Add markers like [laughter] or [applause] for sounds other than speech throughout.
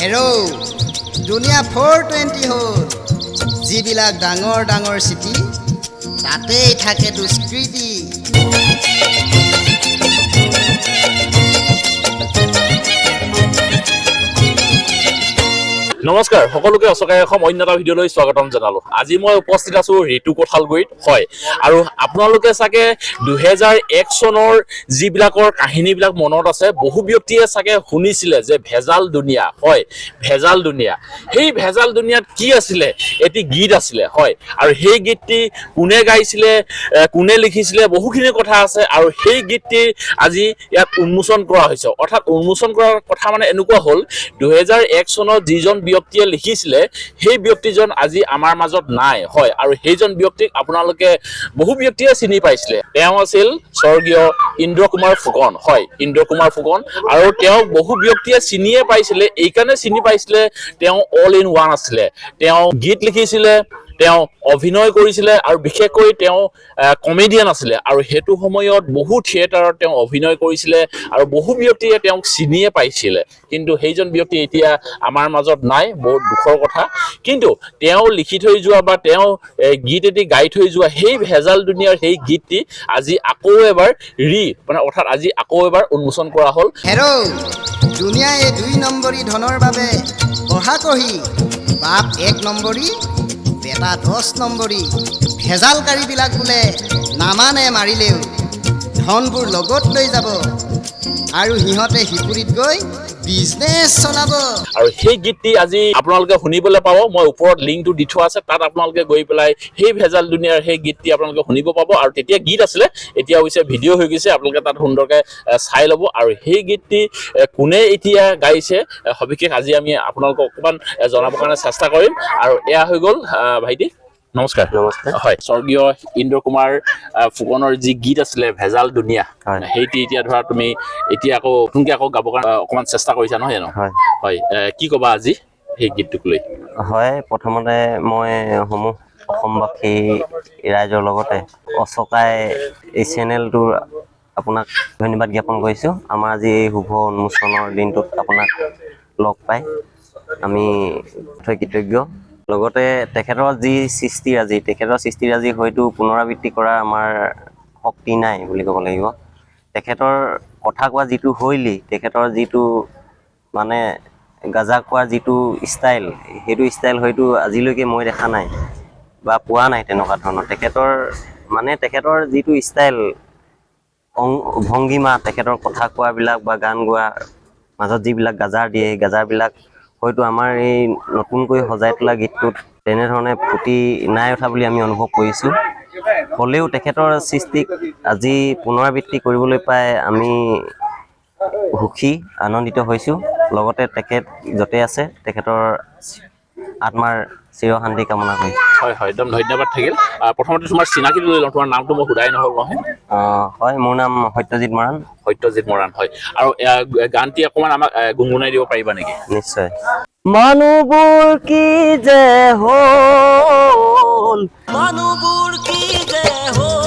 হেৰ' দুনিয়া four twenty হ'ল। যিবিলাক ডাঙৰ ডাঙৰ চিটি তাতেই থাকে দুষ্কৃতি। নমস্কাৰ, সকলোকে অচকাই অসম অন্য এটা ভিডিঅ'লৈ স্বাগতম জনালো। আজি মই উপস্থিত আছো ঋতু কোঠালগুৰিত, হয়। আৰু আপোনালোকে চাগে দুহেজাৰ এক চনৰ যিবিলাকৰ কাহিনীবিলাক মনত আছে, বহু ব্যক্তিয়ে চাগে শুনিছিলে যে ভেজাল দুনিয়া, হয়, ভেজাল দুনিয়া। সেই ভেজাল দুনিয়াত কি আছিলে, এটি গীত আছিলে, হয়। আৰু সেই গীতটি কোনে গাইছিলে কোনে লিখিছিলে, বহুখিনি কথা আছে। আৰু সেই গীতটি আজি ইয়াত উন্মোচন কৰা হৈছে। অৰ্থাৎ উন্মোচন কৰাৰ কথা মানে এনেকুৱা হ'ল, দুহেজাৰ এক চনত যিজন ব্যক্তিয়ে লিখিছিলে, সেই ব্যক্তিজন আজি আমাৰ মাজত নাই। হয়, আৰু সেইজন ব্যক্তিক আপোনালোকে বহু ব্যক্তিয়ে চিনি পাইছিলে। তেওঁ আছিল স্বৰ্গীয় ইন্দ্ৰ কুমাৰ ফুকন। হয় ইন্দ্ৰ কুমাৰ ফুকন। আৰু তেওঁক বহু ব্যক্তিয়ে চিনিয়ে পাইছিলে। এইকাৰণে চিনি পাইছিলে, তেওঁ অল ইন ওৱান আছিলে। তেওঁ গীত লিখিছিলে তেওঁ অভিনয় কৰিছিলে আৰু বিশেষকৈ তেওঁ কমেডিয়ান আছিলে। আৰু সেইটো সময়ত বহু থিয়েটাৰত তেওঁ অভিনয় কৰিছিলে আৰু বহু ব্যক্তিয়ে তেওঁক চিনিয়ে পাইছিলে। কিন্তু সেইজন ব্যক্তি এতিয়া আমাৰ মাজত নাই, বহুত দুখৰ কথা। কিন্তু তেওঁ লিখি থৈ যোৱা বা তেওঁ গীত এটি গাই থৈ যোৱা সেই ভেজাল দুনিয়াৰ সেই গীতটি আজি আকৌ এবাৰ ৰি মানে অৰ্থাৎ আজি আকৌ এবাৰ উন্মোচন কৰা হ'ল। হেৰ' দুই নম্বৰী ধনৰ বাবে কঢ়া কঢ়ি বাপ এক নম্বৰী বেটা দহ নম্বৰী। ভেজালকাৰীবিলাক বোলে নামানে মাৰিলেও ধনবোৰ লগত লৈ যাব। আৰু সিহঁতে শিপুৰীত গৈ বিজনেছ চলাব। আৰু সেই গীতটি আজি আপোনালোকে শুনিবলৈ পাব। মই ওপৰত লিংকটো দি থোৱা আছে, তাত আপোনালোকে গৈ পেলাই সেই ভেজাল দুনিয়াৰ সেই গীতটি আপোনালোকে শুনিব পাব। আৰু তেতিয়া গীত আছিলে এতিয়া অৱশ্যে ভিডিঅ' হৈ গৈছে, আপোনালোকে তাত সুন্দৰকৈ চাই ল'ব। আৰু সেই গীতটি কোনে এতিয়া গাইছে সবিশেষ আজি আমি আপোনালোকক অকণমান জনাবৰ কাৰণে চেষ্টা কৰিম। আৰু এয়া হৈ গ'ল ভাইটি। নমস্কাৰ। নমস্কাৰ। হয় স্বৰ্গীয় ইন্দ্ৰ কুমাৰ ফুকনৰ যি গীত আছিলে ভেজাল দুনিয়া। সেইটো এতিয়া ধৰা তুমি এতিয়া আকৌ নতুনকৈ আকৌ গাবৰ কাৰণে অকণমান চেষ্টা কৰিছা নহয় জানো? হয়। কি ক'বা আজি সেই গীতটোক লৈ? হয় প্ৰথমতে মই সমূহ অসমবাসী ৰাইজৰ লগতে অচকাই এই চেনেলটোৰ আপোনাক ধন্যবাদ জ্ঞাপন কৰিছোঁ। আমাৰ আজি এই শুভ উন্মোচনৰ দিনটোত আপোনাক লগ পাই আমি কৃতজ্ঞ। লগতে তেখেতৰ যি সৃষ্টিৰাজি তেখেতৰ সৃষ্টিৰাজি হয়তো পুনৰাবৃত্তি কৰাৰ আমাৰ শক্তি নাই বুলি ক'ব লাগিব। তেখেতৰ কথা কোৱা যিটো শৈলী তেখেতৰ যিটো মানে গাজা খোৱাৰ যিটো ষ্টাইল সেইটো ষ্টাইল হয়তো আজিলৈকে মই দেখা নাই বা পোৱা নাই তেনেকুৱা ধৰণৰ। তেখেতৰ মানে তেখেতৰ যিটো ষ্টাইল অং- ভংগীমা তেখেতৰ কথা কোৱাবিলাক বা গান গোৱাৰ মাজত যিবিলাক গাজাৰ দিয়ে সেই গাজাৰবিলাক হয়তো আমাৰ এই নতুনকৈ সজাই তোলা গীতটোত তেনেধৰণে ফুটি নাই উঠা বুলি আমি অনুভৱ কৰিছোঁ। হ'লেও তেখেতৰ সৃষ্টিক আজি পুনৰাবৃত্তি কৰিবলৈ পাই আমি সুখী, আনন্দিত হৈছোঁ। লগতে তেখেত য'তে আছে, তেখেতৰ আত্মাৰ চিৰশান্তি কামনা কৰিছোঁ হয় হয় একদম ধন্যবাদ থাকিল। প্ৰথমতে তোমাৰ চিনাকি লৈ লওঁ তোমাৰ নামটো মই সোধাই নহ'ল নহয় হয় মোৰ নাম সত্যজিৎ মৰাণ। সত্যজিৎ মৰাণ হয়। আৰু গানটি অকণমান আমাক গুনগুনাই গুণগুণাই দিব পাৰিবা নেকি? নিশ্চয়। মানুহবোৰ কি যে হ'ল? মানুহবোৰ কি যে হ'ল?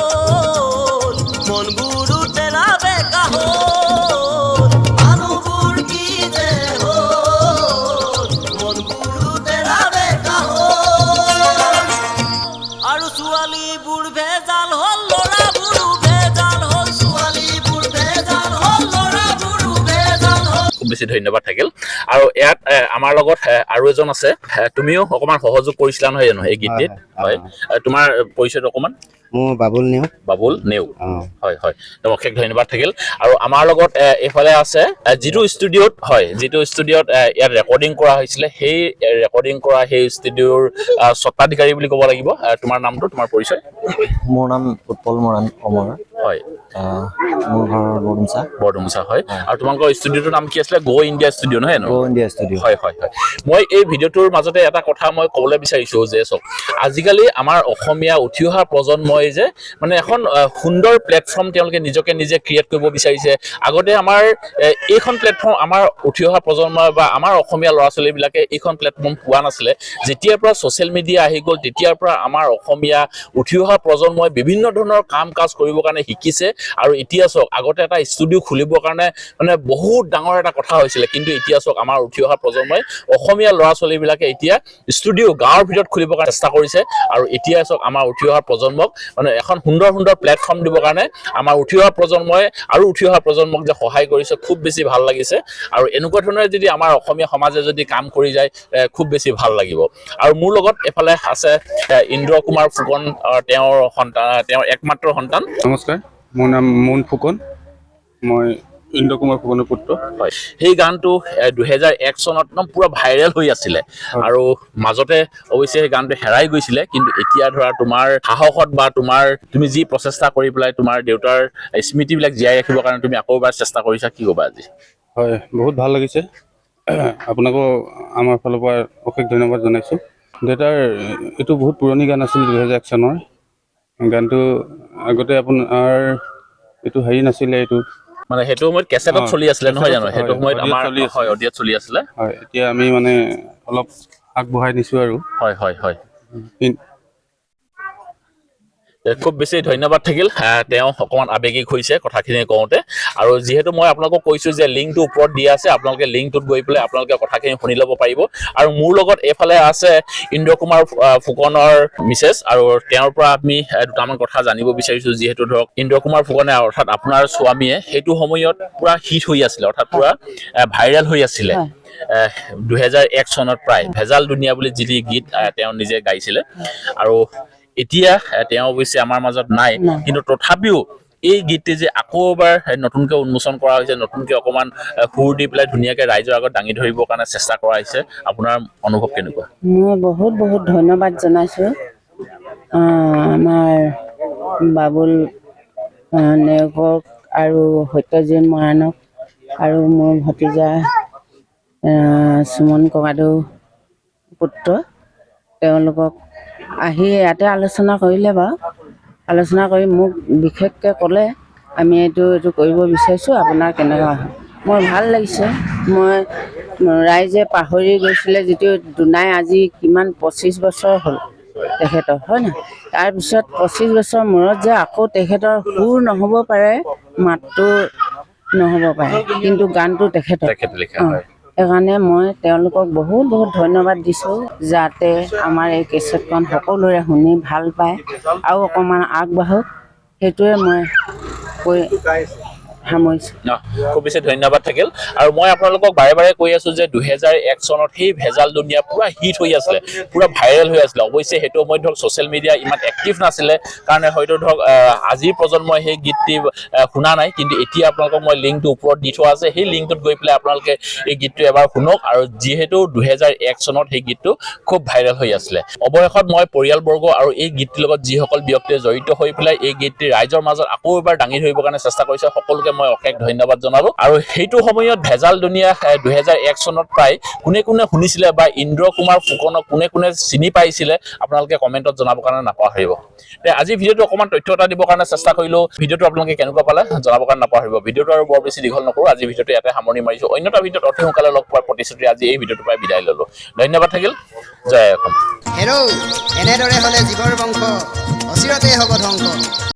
বেছি ধন্যবাদ থাকিল। আৰু ইয়াত আমাৰ লগত আৰু এজন আছে। তুমিও অকণমান সহযোগ কৰিছিলা নহয় জানো এই গীতটিত? হয় তোমাৰ পৰিচয়টো অকণমান? মোৰ বাবুল নিও বাবুল নেও হয় হয়। তোমাক অশেষ ধন্যবাদ থাকিল। আৰু আমাৰ লগত এইফালে আছে যিটো ষ্টুডিঅ'ত হয় যিটো ষ্টুডিঅ'ত ইয়াত ৰেকৰ্ডিং কৰা হৈছিলে সেই ৰেকৰ্ডিং কৰা সেই ষ্টুডিঅ'ৰ স্বত্বাধিকাৰী বুলি ক'ব লাগিব। তোমাৰ নামটো তোমাৰ পৰিচয়? মোৰ নাম উৎপল মৰাণ অমৰ। হয়। মোৰ ঘৰ বৰডুমচা। বৰডুমচা হয়। আৰু তোমালোকৰ ষ্টুডিঅ'টোৰ নাম কি আছিলে? গ' ইণ্ডিয়া ষ্টুডিঅ' নহয় জানো? গো ইণ্ডিয়া ষ্টুডিঅ' হয় হয় হয়। মই এই ভিডিঅ'টোৰ মাজতে এটা কথা মই ক'বলৈ বিচাৰিছো যে চাওক আজিকালি আমাৰ অসমীয়া উঠি অহা প্ৰজন্মই যে মানে এখন সুন্দৰ প্লেটফৰ্ম তেওঁলোকে নিজকে নিজে ক্ৰিয়েট কৰিব বিচাৰিছে। আগতে আমাৰ এইখন প্লেটফৰ্ম আমাৰ উঠি অহা প্ৰজন্মই বা আমাৰ অসমীয়া ল'ৰা ছোৱালীবিলাকে এইখন প্লেটফৰ্ম পোৱা নাছিলে। যেতিয়াৰ পৰা ছ'চিয়েল মিডিয়া আহি গ'ল তেতিয়াৰ পৰা আমাৰ অসমীয়া উঠি অহা প্ৰজন্মই বিভিন্ন ধৰণৰ কাম কাজ কৰিবৰ কাৰণে শিকিছে। আৰু এতিয়া চাওক আগতে এটা ষ্টুডিঅ' খুলিবৰ কাৰণে মানে বহুত ডাঙৰ এটা কথা হৈছিলে। কিন্তু এতিয়া চাওক আমাৰ উঠি অহা প্ৰজন্মই অসমীয়া ল'ৰা ছোৱালীবিলাকে এতিয়া ষ্টুডিঅ' গাঁৱৰ ভিতৰত খুলিবৰ কাৰণে চেষ্টা কৰিছে। আৰু এতিয়া চাওক আমাৰ উঠি অহা প্ৰজন্মক মানে এখন সুন্দৰ সুন্দৰ প্লেটফৰ্ম দিবৰ কাৰণে আমাৰ উঠি অহা প্ৰজন্মই আৰু উঠি অহা প্ৰজন্মক যে সহায় কৰিছে খুব বেছি ভাল লাগিছে। আৰু এনেকুৱা ধৰণে যদি আমাৰ অসমীয়া সমাজে যদি কাম কৰি যায় খুব বেছি ভাল লাগিব। আৰু মোৰ লগত এফালে আছে ইন্দ্ৰ কুমাৰ ফুকন তেওঁৰ সন্তান তেওঁৰ একমাত্ৰ সন্তান। নমস্কাৰ। মোৰ নাম মোহন ফুকন। মই ইন্দ্ৰ কুমাৰ ফুকনৰ পুত্ৰ। হয়। সেই গানটো দুহেজাৰ এক চনত একদম পুৰা ভাইৰেল হৈ আছিলে। আৰু মাজতে অৱশ্যে সেই গানটো হেৰাই গৈছিলে কিন্তু এতিয়া ধৰা তোমাৰ সাহসত বা তোমাৰ তুমি যি প্ৰচেষ্টা কৰি পেলাই তোমাৰ দেউতাৰ স্মৃতিবিলাক জীয়াই ৰাখিবৰ কাৰণে তুমি আকৌ এবাৰ চেষ্টা কৰিছা কি ক'বা আজি? হয় বহুত ভালো লাগিছে। [clears throat] আপোনাকো আমাৰ ফালৰ পৰা অশেষ ধন্যবাদ জনাইছোঁ। দেউতাৰ এইটো বহুত পুৰণি গান আছিল দুহেজাৰ এক চনৰ। গানটো আগতে আপোনাৰ এইটো হেৰি নাছিলে এইটো। মানে সেইটো সময়ত কেছেটত চলি আছিলে নহয় জানো? সেইটো সময়ত আমাৰ। হয় অডিঅ'ত চলি আছিলে। হয় এতিয়া আমি মানে অলপ আগবঢ়াই নিছোঁ আৰু। হয় হয় হয়। খুব বেছি ধন্যবাদ থাকিল। তেওঁ অকণমান আৱেগিক হৈছে কথাখিনি কওঁতে। আৰু যিহেতু মই আপোনালোকক কৈছোঁ যে লিংকটো ওপৰত দিয়া আছে আপোনালোকে লিংকটোত গৈ পেলাই আপোনালোকে কথাখিনি শুনি ল'ব পাৰিব। আৰু মোৰ লগত এইফালে আছে ইন্দ্ৰ কুমাৰ ফুকনৰ মিছেছ আৰু তেওঁৰ পৰা আমি দুটামান কথা জানিব বিচাৰিছোঁ। যিহেতু ধৰক ইন্দ্ৰ কুমাৰ ফুকনে অৰ্থাৎ আপোনাৰ স্বামীয়ে সেইটো সময়ত পুৰা হিট হৈ আছিলে অৰ্থাৎ পুৰা ভাইৰেল হৈ আছিলে। দুহেজাৰ এক চনত প্ৰায় ভেজাল দুনীয়া বুলি যি গীত তেওঁ নিজে গাইছিলে। আৰু এতিয়া তেওঁ অৱশ্যে আমাৰ মাজত নাই। কিন্তু তথাপিও এই গীতটি যে আকৌ এবাৰ নতুনকৈ উন্মোচন কৰা হৈছে নতুনকৈ অকণমান সুৰ দি পেলাই ধুনীয়াকৈ ৰাইজৰ আগত দাঙি ধৰিবৰ কাৰণে চেষ্টা কৰা হৈছে আপোনাৰ অনুভৱ কেনেকুৱা? মই বহুত বহুত ধন্যবাদ জনাইছোঁ। আমাৰ বাবুল নেওগক আৰু সত্যজিৎ মৰাণক আৰু মোৰ ভতিজা সুমন ককাদেউ পুত্ৰ তেওঁলোকক আহি ইয়াতে আলোচনা কৰিলে বাৰু। আলোচনা কৰি মোক বিশেষকৈ ক'লে আমি এইটো এইটো কৰিব বিচাৰিছোঁ আপোনাৰ কেনেকুৱা হয়? মোৰ ভাল লাগিছে। মই ৰাইজে পাহৰি গৈছিলে যিটো দুনাই আজি কিমান পঁচিছ বছৰ হ'ল তেখেতৰ হয় নাই? তাৰপিছত পঁচিছ বছৰ মূৰত যে আকৌ তেখেতৰ সুৰ নহ'ব পাৰে মাতটো নহ'ব পাৰে। কিন্তু গানটো তেখেতৰ। অঁ, সেইকাৰণে মই তেওঁলোকক বহুত বহুত ধন্যবাদ দিছোঁ যাতে আমাৰ এই কেছেটখন সকলোৰে শুনি ভাল পায় আৰু অকণমান আগবাঢ়ক। সেইটোৱে মই কৈ সামৰিছোঁ। খুব বেছি ধন্যবাদ থাকিল। আৰু মই আপোনালোকক বাৰে বাৰে কৈ আছো যে দুহেজাৰ এক চনত সেই ভেজাল দুনীয়া পুৰা হিট হৈ আছিলে পুৰা ভাইৰেল হৈ আছিলে। অৱশ্যে সেইটো সময়ত ধৰক ছ'চিয়েল মিডিয়া ইমান এক্টিভ নাছিলে কাৰণে হয়তো ধৰক আজিৰ প্ৰজন্মই সেই গীতটি শুনা নাই। কিন্তু এতিয়া আপোনালোকক মই লিংকটো ওপৰত দি থোৱা আছে। সেই লিংকটোত গৈ পেলাই আপোনালোকে এই গীতটো এবাৰ শুনক। আৰু যিহেতু দুহেজাৰ এক চনত সেই গীতটো খুব ভাইৰেল হৈ আছিলে। অৱশেষত মই পৰিয়ালবৰ্গ আৰু এই গীতটিৰ লগত যিসকল ব্যক্তিয়ে জড়িত হৈ পেলাই এই গীতটি ৰাইজৰ মাজত আকৌ এবাৰ দাঙি ধৰিবৰ কাৰণে চেষ্টা কৰিছে সকলোকে মই অশেষ ধন্যবাদ জনালো। আৰু সেইটো সময়ত ভেজাল দুনীয়া দুহেজাৰ এক চনত প্ৰায় কোনে কোনে শুনিছিলে বা ইন্দ্ৰ কুমাৰ ফুকনক কোনে কোনে চিনি পাইছিলে, আপোনালোকে কমেণ্টত জনাবৰ কাৰণে নাপাহৰিব। আজি ভিডিঅ'টো অকণমান তথ্য এটা দিবৰ কাৰণে চেষ্টা কৰিলো। ভিডিঅ'টো আপোনালোকে কেনেকুৱা পালে জনাবৰ কাৰণে নাপাহৰিব। ভিডিঅ'টো আৰু বৰ বেছি দীঘল নকৰোঁ, আজি ভিডিঅ'টো ইয়াতে সামৰণি মাৰিছোঁ। অন্য এটা ভিডিঅ'ত অতি সোনকালে লগ পোৱাৰ প্ৰতিশ্ৰুতি আজি এই ভিডিঅ'টোৰ পৰাই বিদায় ল'লো। ধন্যবাদ থাকিল। জয় অসম। হেৰৌ, এনেদৰে হ'লে জীৱৰ বংশ অচিৰতে হ'ব ধ্বংস।